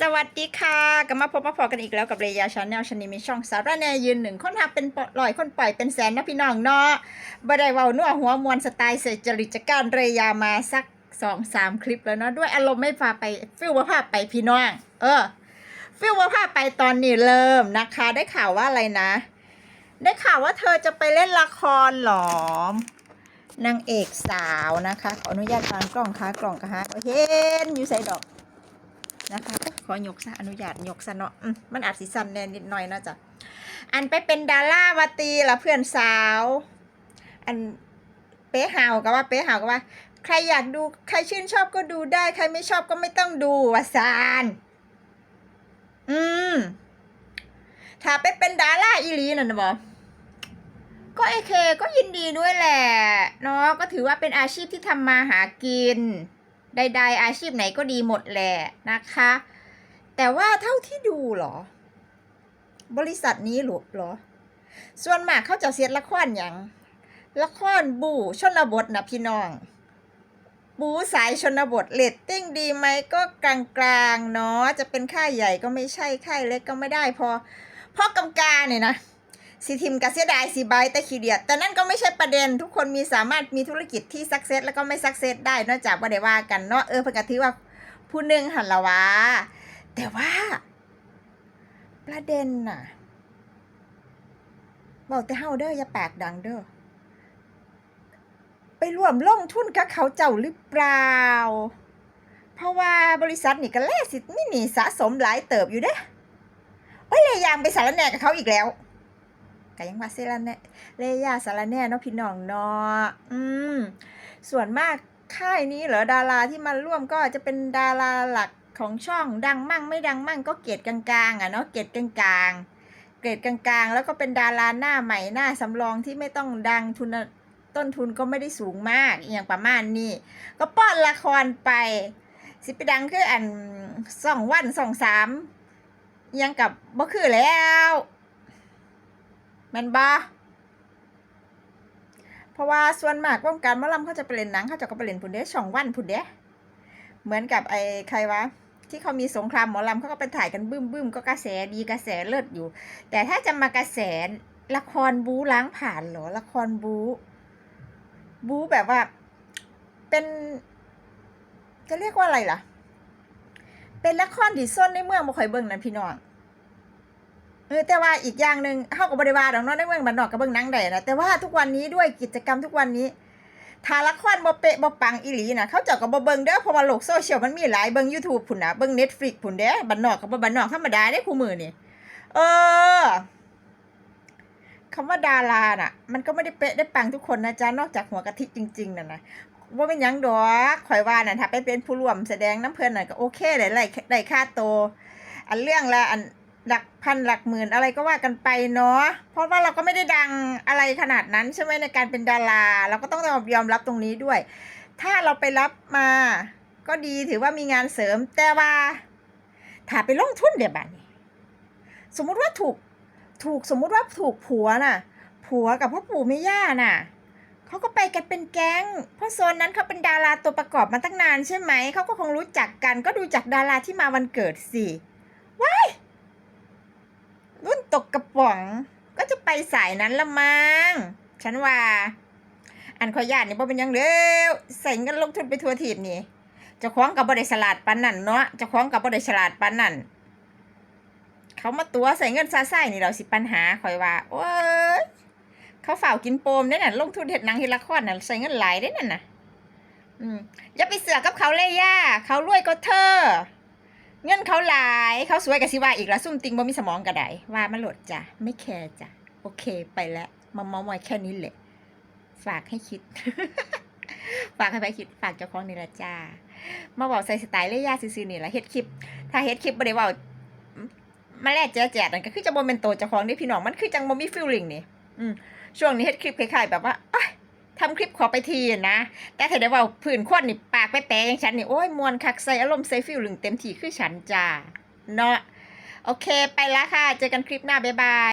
สวัสดีค่ะกลับมาพบมาพอกันอีกแล้วกับเรยาชาแนลชนีมีช่องสาระแนยืนหนึ่งคนหักเป็นลอยคนปล่อยเป็นแสนนะพี่น้องเนาะบ่ได้เว้านัวหัวมวลสไตล์เสจริตจักการเรยามาสักสองสามคลิปแล้วเนาะด้วยอารมณ์ไม่พาไปฟิลว่าพาไปพี่น้อง เออ ฟิลว่าพาไปตอนนี้เริ่มนะคะ ได้ข่าวว่าอะไรนะ ได้ข่าวว่าเธอจะไปเล่นละครหรอนางเอกสาวนะคะ ขออนุญาตวางกล้องค่ะกล่องกะฮะเห็นอยู่ใส่ดอกนะคะ อยกซะอนุญาตยกซะเนาะมันอาจสิสันแน่นิดหน่อยนะจ๊ะอันไปเป็นดาราวาตีละเพื่อนสาว อันเป๊ะหาวก็ว่าเป๊ะหาวก็ว่า ใครอยากดูใครชื่นชอบก็ดูได้ ใครไม่ชอบก็ไม่ต้องดูวะซานอืมถ้าไปเป็นดาราอีลีนั่นนะบอก็โอเคก็ยินดีด้วยแหละเนาะก็ถือว่าเป็นอาชีพที่ทำมาหากิน ใดๆอาชีพไหนก็ดีหมดแหละนะคะ แต่ว่าเท่าที่ดูเหรอ บริษัทนี้หรอเหรอ ส่วนมากเขาจะเสียดละครอย่างละครบูชนบทนะพี่น้อง บูสายชนบทเลตติ้งดีไหมก็กลางๆเนาะจะเป็นค่ายใหญ่ก็ไม่ใช่ค่ายเล็กก็ไม่ได้พอพอกำกาเนี่ยนะสิทิมกับเสียดายสิบแต่ขี้เดียดแต่นั่นก็ไม่ใช่ประเด็นทุกคนมีสามารถมีธุรกิจที่สักเซสแล้วก็ไม่สักเซสได้นอกจากว่าได้ว่ากันเนาะเออเพิ่นก็ถือว่าผู้หนึ่งหันละวะ แต่ว่า ประเด็นน่ะบอกแต่เฮาเด้ออย่าปากดังเด้อไปร่วมลงทุนกับเขาเจ้าหรือเปล่า เพราะว่าบริษัทนี่ก็แลสิมีหนี้สะสมหลายเติบอยู่เด้โอ้ยเลยยางไปสารแหนกับเขาอีกแล้วก็ยังว่าเซลาแน่เลยาสารแน่เนาะพี่น้องเนาะอืม ส่วนมากค่ายนี้เหรอดาราที่มาร่วมก็จะเป็นดาราหลัก ของช่องดังมั่งไม่ดังมั่งก็เกรดกลางๆอะเนาะเกรดกลางๆ เกรดกลางๆ แล้วก็เป็นดาราหน้าใหม่หน้าสำรองที่ไม่ต้องดังทุนต้นทุนก็ไม่ได้สูงมากอย่างประมาณนี้ ก็ป้อนละครไป สิไปดังคืออันสองวันสองสามยังกับบ่คือแล้วแมันบ่เพราะว่าส่วนมากวงการมอลำเขาจะไปเล่นหนังเขาจะก็ไปเล่นพุ่นเด้ช่องวันพุ่นเด้เหมือนกับไอ้ใครวะ ที่เขามีสงครามหมอลำเขาก็ไปถ่ายกันบึ้มบึ้มๆก็กระแสดีกระแสเลิศอยู่ แต่ถ้าจะมากระแสละครบูล้างผ่านเหรอละครบูบูแบบว่า เป็น จะเรียกว่าอะไรล่ะ เป็นละครที่ส้นในเมืองบ่ค่อยเบิ่งนั่นพี่น้องเออแต่ว่าอีกอย่างหนึ่งเฮาก็บ่ได้ว่าดอกเนาะในเมืองบ้านนอกก็เบิ่งนังได้นะแต่ว่าทุกวันนี้ด้วยกิจกรรมทุกวันนี้ ถ้าละครบ่เป๊ะบ่ปังอีหลีน่ะเขาเจ้าก็บ่เบิ่งเด้อเพราะว่าโลกโซเชียลมันมีหลายเบิ่ง YouTube พุ่นนะเบิ่ง Netflix พุ่นเด้บ้านนอกก็บ่บ้านนอกธรรมดาเด้คู่มือนี่เออคำว่าดาราน่ะ มันก็ไม่ได้เป๊ะได้ปังทุกคนนะจ๊ะนอกจากหัวกะทิจริงๆน่ะนะว่าเป็นยังดอกข่อยว่าน่ะถ้าไปเป็นผู้ร่วมแสดงน้ำเพลินน่ะก็โอเคเลยได้ได้ค่าโตอันเรื่องละอัน หลักพันหลักหมื่นอะไรก็ว่ากันไปเนาะ เพราะว่าเราก็ไม่ได้ดังอะไรขนาดนั้นใช่ไหมในการเป็นดารา เราก็ต้องยอมรับตรงนี้ด้วย ถ้าเราไปรับมา ก็ดีถือว่ามีงานเสริม แต่ว่า ถ้าไปลงทุนเดี๋ยวบัดนี้ สมมุติว่าถูกถูกสมมุติว่าถูกผัวน่ะ ผัวกับพ่อปู่แม่ย่าน่ะเขาก็ไปกันเป็นแก๊ง เพราะโซนนั้นเขาเป็นดาราตัวประกอบมาตั้งนานใช่ไหม เขาก็คงรู้จักกัน ก็ดูจากดาราที่มาวันเกิดสิว้าย ตกกระป๋อง ก็จะไปสายนั้นละมั้งฉันว่าอันขอญาตนี่บ่เป็นยังเด้อใส่เงินลงทุนไปทัวร์ทีบนี่จะคล้องกับบ่ได้ฉลาดปานนั่นเนาะจะคล้องกับบ่ได้ฉลาดปานนั่นเขามาตัวใส่เงินซาไส้นี่เราสิปัญหาข่อยว่าโอ้ยเขาฝ่ากินโปมได้น่ะลงทุนเห็ดหนังเห็ดละครน่ะใส่เงินหลายได้นั่นน่ะอืมอย่าไปเสือกกับเขาเลยย่าเขารวยก็เธอ เงินเขาหลายเขาสวยกับสิว่าอีกละซุ่มติงบ่มีสมองกระไดว่ามาโหลดจ้ะไม่แคร์จ้ะโอเคไปแล้วมาเมามอยแค่นี้แหละ ฝากให้คิด ฝากให้ไปคิดฝากเจ้าของนี่ละจ้ามาบอกใส่สไตล์เลยยาซื่อๆนี่ละเฮ็ดคลิป ถ้าเฮ็ดคลิปบ่ได้เว้ามาแลกแจ๊แจ๊นั่นก็คือจะบ่เป็นโตเจ้าของนี่พี่น้องมันคือจังบ่มีฟีลลิ่งนี่อืมช่วงนี้เฮ็ดคลิปคล้ายๆแบบว่าทำคลิปขอไปทีนะ แต่ถ้าได้ว่าผื่นคนนี่ากแปะอย่างฉันนี่โอ้ยมวนคักใส่อารมณ์ใส่ฟิลลึงเต็มที่คือฉันจ้าเนาะโอเคไปละค่ะ เจอกันคลิปหน้า บ๊ายบาย